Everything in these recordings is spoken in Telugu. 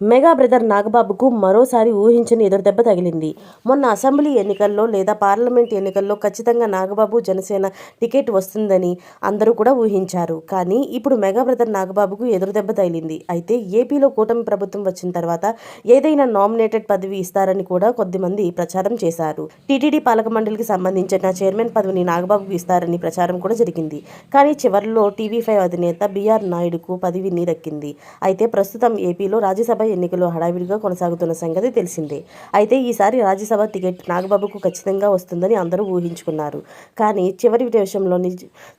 మెగా బ్రదర్ నాగబాబుకు మరోసారి ఊహించని ఎదురుదెబ్బ తగిలింది. మొన్న అసెంబ్లీ ఎన్నికల్లో లేదా పార్లమెంట్ ఎన్నికల్లో ఖచ్చితంగా నాగబాబు జనసేన టికెట్ వస్తుందని అందరూ కూడా ఊహించారు. కానీ ఇప్పుడు మెగా బ్రదర్ నాగబాబుకు ఎదురుదెబ్బ తగిలింది. అయితే ఏపీలో కూటమి ప్రభుత్వం వచ్చిన తర్వాత ఏదైనా నామినేటెడ్ పదవి ఇస్తారని కూడా కొద్దిమంది ప్రచారం చేశారు. టీటీడీ పాలక మండలికి సంబంధించిన చైర్మన్ పదవిని నాగబాబుకు ఇస్తారని ప్రచారం కూడా జరిగింది. కానీ చివరిలో టీవీ ఫైవ్ అధినేత బీఆర్ నాయుడుకు పదవిని దక్కింది. అయితే ప్రస్తుతం ఏపీలో రాజ్యసభ ఎన్నికలు హడావిడిగా కొనసాగుతున్న సంగతి తెలిసిందే. అయితే ఈసారి రాజ్యసభ టికెట్ నాగబాబుకు ఖచ్చితంగా వస్తుందని అందరూ ఊహించుకున్నారు. కానీ చివరి విషయంలోని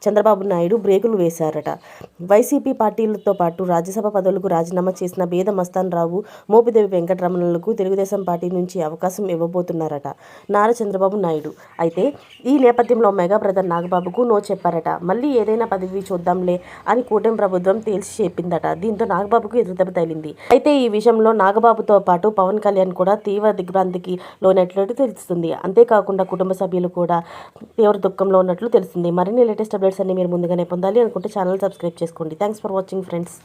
చంద్రబాబు నాయుడు బ్రేకులు వేశారట. వైసీపీ పార్టీలతో పాటు రాజ్యసభ పదవులకు రాజీనామా చేసిన బేద మస్తాన్ రావు మోపిదేవి వెంకటరమణులకు తెలుగుదేశం పార్టీ నుంచి అవకాశం ఇవ్వబోతున్నారట నారా చంద్రబాబు నాయుడు. అయితే ఈ నేపథ్యంలో మెగా బ్రదర్ నాగబాబుకు నో చెప్పారట. మళ్ళీ ఏదైనా పదవి చూద్దాంలే అని కూటమి ప్రభుత్వం తేల్చి చెప్పిందట. దీంతో నాగబాబుకు ఎదురుదెబ్బ తగిలింది. అయితే ఈ విషయంలో నాగబాబుతో పాటు పవన్ కళ్యాణ్ కూడా తీవ్ర దిగ్భ్రాంతికి లోనట్లు తెలుస్తుంది. అంతేకాకుండా కుటుంబ సభ్యులు కూడా తీవ్ర దుఃఖంలో ఉన్నట్లు తెలుస్తుంది. మరిన్ని లేటెస్ట్ అప్డేట్స్ అన్ని మీరు ముందుగానే పొందాలి అనుకుంటే ఛానల్ సబ్స్క్రైబ్ చేసుకోండి. Thanks for watching friends